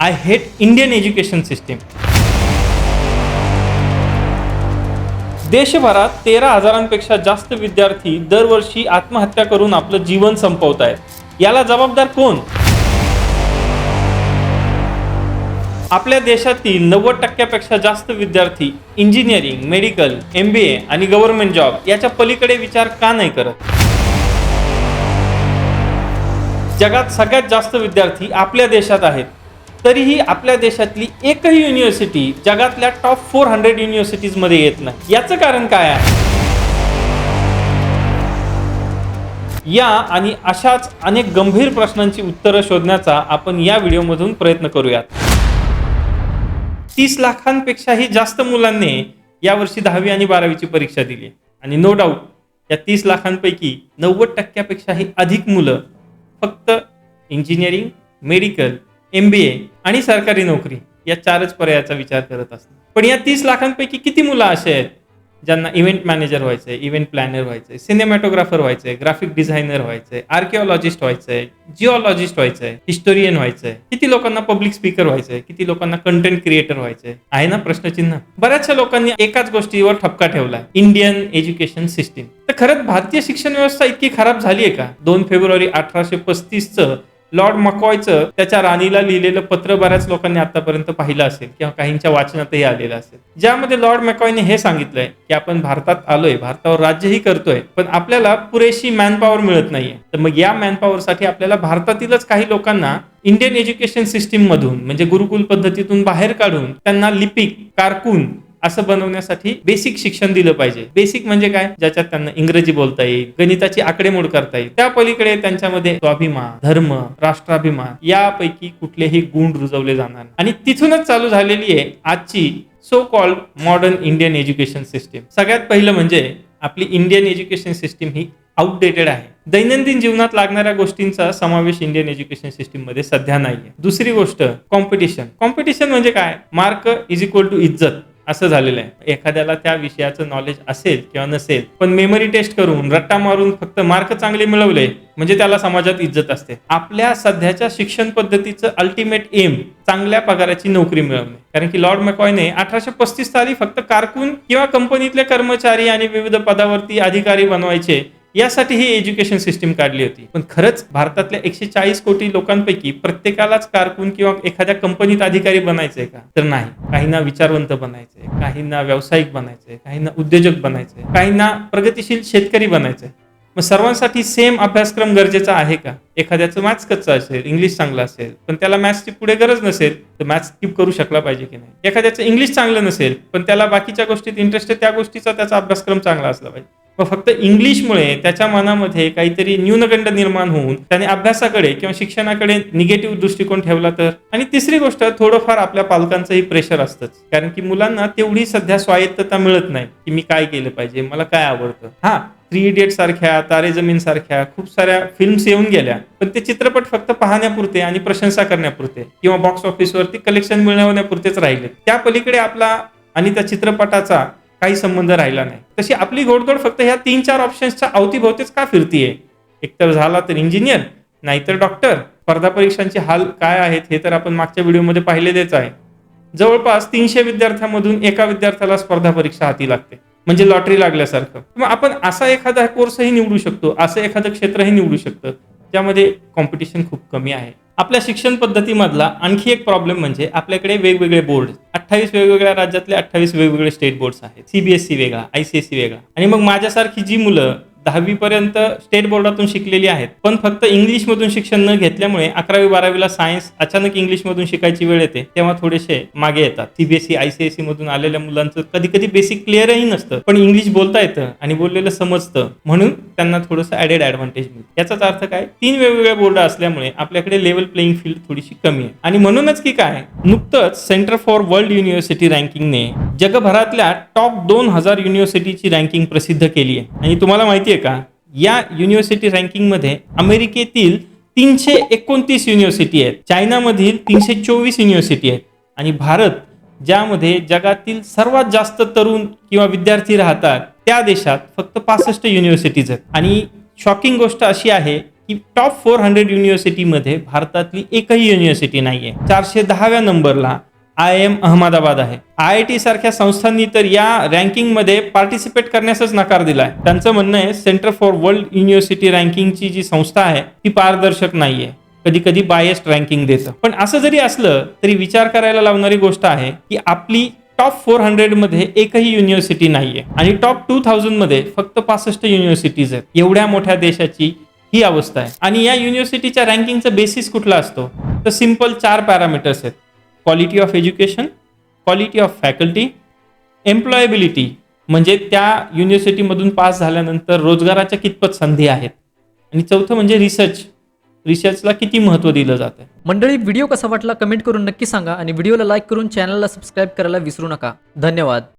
I hate Indian education system. देशभरात तेरा हजारांपेक्षा जास्त विद्यार्थी दरवर्षी आत्महत्या करून आपलं जीवन संपवत आहेत याला जबाबदार कोण? आपल्या देशातील नव्वद टक्क्यापेक्षा जास्त विद्यार्थी engineering medical M B A आणि गव्हर्नमेंट जॉब याच्या पलीकडे विचार का नाही करत? जगात सगळ्यात जास्त विद्यार्थी आपल्या देशात आहेत. तरीही आपल्या देशातली एकही युनिव्हर्सिटी जगातल्या टॉप फोर हंड्रेड युनिव्हर्सिटीजमध्ये येत नाही. याचं कारण काय आहे? या आणि अशाच अनेक गंभीर प्रश्नांची उत्तरं शोधण्याचा आपण या व्हिडिओमधून प्रयत्न करूयात. तीस लाखांपेक्षाही जास्त मुलांनी यावर्षी दहावी आणि बारावीची परीक्षा दिली. आणि नो डाऊट या तीस लाखांपैकी नव्वद टक्क्यापेक्षाही अधिक मुलं फक्त engineering medical M B A आणि सरकारी नोकरी या चारच पर्यायाचा विचार करत असतात. पण या तीस लाखांपैकी किती मुलं असे आहेत ज्यांना इव्हेंट मॅनेजर व्हायचंय इव्हेंट प्लॅनर व्हायचंय सिनेमॅटोग्राफर व्हायचंय ग्राफिक डिझायनर व्हायचंय आर्किओलॉजिस्ट व्हायचंय जिओलॉजिस्ट व्हायचंय हिस्टोरियन व्हायचंय किती लोकांना पब्लिक स्पीकर व्हायचंय किती लोकांना कंटेंट क्रिएटर व्हायचंय आहे ना प्रश्नचिन्ह? बऱ्याचशा लोकांनी एकाच गोष्टीवर ठपका ठेवलाय इंडियन एज्युकेशन सिस्टीम तर खरंच भारतीय शिक्षण व्यवस्था इतकी खराब झाली आहे का? दोन फेब्रुवारी अठराशे पस्तीसचं लॉर्ड मकॉयचं त्याच्या राणीला लिहिलेलं पत्र बऱ्याच लोकांनी आतापर्यंत पाहिलं असेल किंवा काहींच्या वाचनातही आलेलं असेल. ज्यामध्ये लॉर्ड मॅकॉयने हे सांगितलंय की आपण भारतात आलोय भारतावर राज्यही करतोय पण आपल्याला पुरेशी मॅनपॉवर मिळत नाहीये. तर मग या मॅनपॉवरसाठी आपल्याला भारतातीलच काही लोकांना इंडियन एज्युकेशन सिस्टीम मधून म्हणजे गुरुकुल पद्धतीतून बाहेर काढून त्यांना लिपिक कारकून असं बनवण्यासाठी बेसिक शिक्षण दिलं पाहिजे. बेसिक म्हणजे काय? ज्याच्यात त्यांना इंग्रजी बोलता येईल गणिताची आकडेमोड करता येईल. त्या पलीकडे त्यांच्यामध्ये स्वाभिमान धर्म राष्ट्राभिमान यापैकी कुठलेही गुण रुजवले जाणार आणि तिथूनच चालू झालेली आहे आजची so called modern Indian education system सगळ्यात पहिलं म्हणजे आपली इंडियन एज्युकेशन सिस्टीम ही आउटडेटेड आहे. दैनंदिन जीवनात लागणाऱ्या गोष्टींचा समावेश इंडियन एज्युकेशन सिस्टीममध्ये सध्या नाहीये. दुसरी गोष्ट कॉम्पिटिशन कॉम्पिटिशन म्हणजे काय? मार्क इज इक्वल टू इज्जत. असं झालेलं आहे. एखाद्याला त्या विषयाचं नॉलेज असेल किंवा नसेल पण मेमरी टेस्ट करून रट्टा मारून फक्त मार्क चांगले मिळवले म्हणजे त्याला समाजात इज्जत असते. आपल्या सध्याच्या शिक्षण पद्धतीचं अल्टिमेट एम चांगल्या पगाराची नोकरी मिळवणे. कारण की लॉर्ड मॅकॉयने अठराशे पस्तीस साली फक्त कारकून किंवा कंपनीतले कर्मचारी आणि विविध पदावरती अधिकारी बनवायचे यासाठी ही एज्युकेशन सिस्टीम काढली होती. पण खरंच भारतातल्या एकशे चाळीस कोटी लोकांपैकी प्रत्येकालाच कारकून किंवा एखाद्या कंपनीत अधिकारी बनायचंय का? तर नाही. काहींना विचारवंत बनायचंय काहींना व्यावसायिक बनायचंय काहींना उद्योजक बनायचंय काहींना प्रगतिशील शेतकरी बनायचंय. मग सर्वांसाठी सेम अभ्यासक्रम गरजेचा आहे का? एखाद्याचं मॅथ्स कच्चा असेल इंग्लिश चांगलं असेल पण त्याला मॅथ्सची पुढे गरज नसेल तर मॅथ्स स्किप करू शकला पाहिजे की नाही? एखाद्याचं इंग्लिश चांगलं नसेल पण त्याला बाकीच्या गोष्टीत इंटरेस्ट आहे त्या गोष्टीचा त्याचा अभ्यासक्रम चांगला असला पाहिजे. मग फक्त इंग्लिशमुळे त्याच्या मनामध्ये काहीतरी न्यूनगंड निर्माण होऊन त्याने अभ्यासाकडे किंवा शिक्षणाकडे निगेटिव्ह दृष्टिकोन ठेवला तर? आणि तिसरी गोष्ट थोडंफार आपल्या पालकांचंही प्रेशर असतंच. कारण की मुलांना तेवढी सध्या स्वायत्तता मिळत नाही की मी काय केलं पाहिजे मला काय आवडतं. हा थ्री इडियट सारख्या तारे जमीन सारख्या खूप साऱ्या फिल्म्स येऊन गेल्या. पण ते चित्रपट फक्त पाहण्यापुरते आणि प्रशंसा करण्यापुरते किंवा बॉक्स ऑफिसवरती कलेक्शन मिळवण्यापुरतेच राहिले त्या पलीकडे आपला आणि त्या चित्रपटाचा काही संबंध राहिला नाही. तशी आपली घोडदौड फक्त ह्या तीन चार ऑप्शन्सच्या अवतीभोवतीच का फिरतीये? एकतर झाला तर इंजिनियर नाहीतर डॉक्टर स्पर्धा परीक्षांचे हाल काय आहेत हे तर आपण मागच्या व्हिडिओमध्ये पाहिलेलेच आहे. जवळपास तीनशे विद्यार्थ्यांमधून एका विद्यार्थ्याला स्पर्धा परीक्षा हाती लागते. म्हणजे लॉटरी लागल्यासारखं. मग आपण असा एखादा कोर्सही निवडू शकतो असं एखादं क्षेत्रही निवडू शकतं ज्यामध्ये कॉम्पिटिशन खूप कमी आहे. आपल्या शिक्षण पद्धतीमधला आणखी एक प्रॉब्लेम म्हणजे आपल्याकडे वेगवेगळे बोर्ड अठ्ठावीस वेगवेगळ्या राज्यातले अठ्ठावीस वेगवेगळे स्टेट बोर्ड्स आहेत. सीबीएसई वेगळा आयसीएसई वेगळा. आणि मग माझ्यासारखी जी मुलं दहावीपर्यंत स्टेट बोर्डातून शिकलेली आहेत. पण फक्त इंग्लिशमधून शिक्षण न घेतल्यामुळे अकरावी बारावीला सायन्स अचानक इंग्लिशमधून शिकायची वेळ येते. तेव्हा थोडेसे मागे येतात. सीबीएसई आयसीएसई मधून आलेल्या मुलांचं कधी कधी बेसिक क्लिअरही नसतं. पण इंग्लिश बोलता येतं आणि बोललेलं समजतं. म्हणून त्यांना थोडंसं ऍडेड ऍडव्हान्टेज मिळतं. याचाच अर्थ काय? तीन वेगवेगळ्या बोर्ड असल्यामुळे आपल्याकडे लेवल प्लेइंग फील्ड थोडीशी कमी आहे. आणि म्हणूनच की काय? नुकतंच सेंटर फॉर वर्ल्ड युनिव्हर्सिटी रँकिंगने जगभरातल्या टॉप दोन हजार युनिव्हर्सिटीची रँकिंग प्रसिद्ध केली आहे. आणि तुम्हाला माहिती आहे का? या युनिव्हर्सिटी रँकिंगमध्ये अमेरिकेतील तीनशे एकोणतीस युनिव्हर्सिटी आहेत. चायनामधील तीनशे चोवीस युनिव्हर्सिटी आहेत. आणि भारत ज्यामध्ये जगातील सर्वात जास्त तरुण किंवा विद्यार्थी राहतात त्या देशात फक्त पासष्ट युनिव्हर्सिटीज आहेत. आणि शॉकिंग गोष्ट अशी आहे की टॉप फोर हंड्रेड युनिव्हर्सिटीमध्ये भारतातली एकही युनिव्हर्सिटी नाहीये. चारशे दहाव्या नंबरला आय एम अहमदाबाद आहे. आय आय टी सारख्या संस्थांनी तर या रँकिंगमध्ये पार्टिसिपेट करण्यासच नकार दिलाय. त्यांचं म्हणणं आहे सेंटर फॉर वर्ल्ड युनिव्हर्सिटी रँकिंगची जी संस्था आहे ती पारदर्शक नाहीये. कधी कधी बायस्ट रँकिंग देतं. पण असं जरी असलं तरी विचार करायला लावणारी गोष्ट आहे की आपली टॉप फोर हंड्रेडमध्ये एकही युनिव्हर्सिटी नाहीये. आणि टॉप टू थाउजंडमध्ये फक्त पासष्ट युनिव्हर्सिटीज आहेत. एवढ्या मोठ्या देशाची ही अवस्था आहे. आणि या युनिव्हर्सिटीच्या रँकिंगचा बेसिस कुठला असतो? तर सिंपल चार पॅरामीटर्स आहेत. Quality of education quality of faculty employability म्हणजे त्या युनिव्हर्सिटीमधून पास झाल्यानंतर रोजगाराच्या कितपत संधी आहेत? आणि चौथं म्हणजे रिसर्च रिसर्चला किती महत्त्व दिलं जातं मंडळी व्हिडिओ कसा वाटला कमेंट करून नक्की सांगा आणि व्हिडिओला लाईक करून चॅनलला सबस्क्राईब करायला विसरू नका. धन्यवाद.